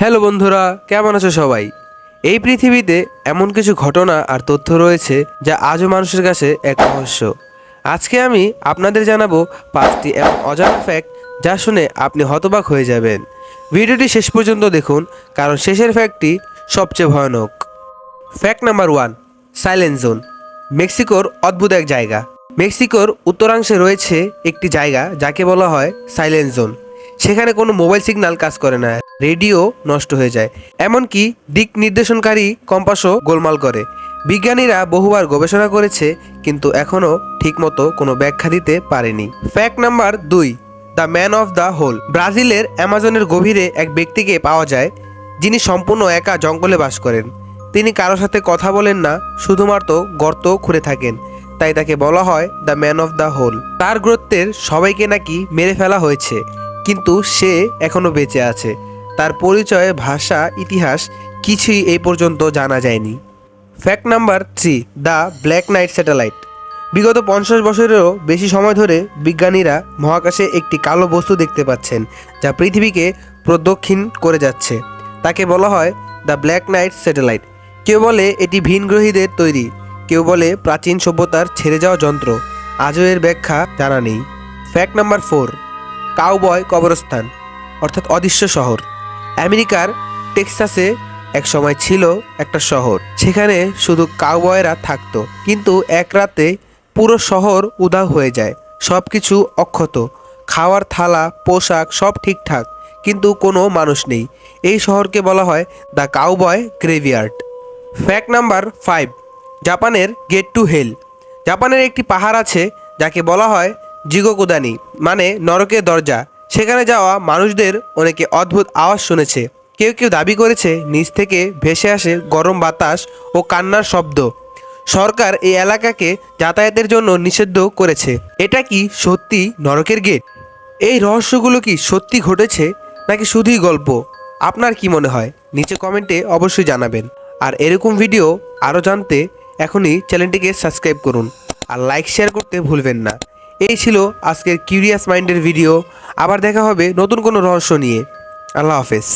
Hello বন্ধুরা, কেমন আছো সবাই? এই পৃথিবীতে এমন কিছু ঘটনা আর তথ্য রয়েছে যা আজও মানুষের কাছে এক রহস্য। আজকে আমি আপনাদের জানাব পাঁচটি এমন অজানা ফ্যাক্ট যা শুনে আপনি হতবাক হয়ে যাবেন। ভিডিওটি শেষ পর্যন্ত দেখুন, কারণ শেষের ফ্যাক্টটি সবচেয়ে ভয়ানক। Fact number one silent zone মেক্সিকোর অদ্ভুত এক জায়গা। মেক্সিকোর উত্তরাংশে রয়েছে একটি জায়গা যাকে বলা হয় সাইলেন্ট জোন সেখানে কোনো মোবাইল সিগন্যাল কাজ করে না, রেডিও নষ্ট হয়ে যায়। এমনকি দিক নির্দেশনকারী কম্পাসও গোলমাল করে। বিজ্ঞানীরা বহুবার গবেষণা করেছে, কিন্তু এখনও ঠিকমতো কোনো ব্যাখ্যা দিতে পারেনি। ফ্যাক্ট নাম্বার দুই, the man of the hole. ব্রাজিলের অ্যামাজনের গভীরে এক ব্যক্তিকে পাওয়া যায়, যিনি সম্পূর্ণ একা জঙ্গলে বাস করেন। তিনি কারও সাথে কথা বলেন না, শুধুমাত্র গর্ত খুঁড়ে থাকেন। তাই তাকে বলা হয় the man of the hole. তার গ্রত্বের সবাইকে নাকি মেরে ফেলা হয়েছে। কিন্তু সে এখনও বেঁচে আছে। তার পরিচয়, ভাষা, ইতিহাস কিছুই এই পর্যন্ত জানা যায়নি। Fact number three the black knight satellite বিগত পঞ্চাশ বছরেরও বেশি সময় ধরে বিজ্ঞানীরা মহাকাশে একটি কালো বস্তু দেখতে পাচ্ছেন, যা পৃথিবীকে প্রদক্ষিণ করে যাচ্ছে। তাকে বলা হয় দ্য ব্ল্যাক নাইট স্যাটেলাইট কেউ বলে এটি ভিনগ্রহীদের তৈরি, কেউ বলে প্রাচীন সভ্যতার ছেড়ে যাওয়া যন্ত্র। আজও এর ব্যাখ্যা জানা নেই। ফ্যাক্ট নাম্বার ফোর কাউবয় কবরস্থান, অর্থাৎ অদৃশ্য শহর। আমেরিকার টেক্সাসে এক সময় ছিল একটা শহর, সেখানে শুধু কাউবয়রা থাকতো, কিন্তু এক রাতে পুরো শহর উধাও হয়ে যায় সব কিছু অক্ষত। খাওয়ার থালা, পোশাক সব ঠিকঠাক, কিন্তু কোনো মানুষ নেই। এই শহরকে বলা হয় the cowboy graveyard. Fact number five, জাপানের গেট টু হেল। জাপানের একটি পাহাড় আছে, যাকে বলা হয় জিগোকুদানি মানে নরকের দরজা। সেখানে যাওয়া মানুষদের অনেকে অদ্ভুত আওয়াজ শুনেছে। কেউ কেউ দাবি করেছে, নিচ থেকে ভেসে আসে গরম বাতাস ও কান্নার শব্দ। সরকার এই এলাকাকে যাতায়াতের জন্য নিষিদ্ধ করেছে। এটা কি সত্যি নরকের গেট? এই রহস্যগুলো কি সত্যি ঘটেছে, নাকি শুধুই গল্প? আপনার কি মনে হয়? নিচে কমেন্টে অবশ্যই জানাবেন। আর এরকম ভিডিও আরও জানতে এখনই চ্যানেলটিকে সাবস্ক্রাইব করুন। আর লাইক, শেয়ার করতে ভুলবেন না। এই ছিল আজকের কিউরিয়াস মাইন্ডের ভিডিও আবার দেখা হবে নতুন কোনো রহস্য নিয়ে। আল্লাহ হাফেজ।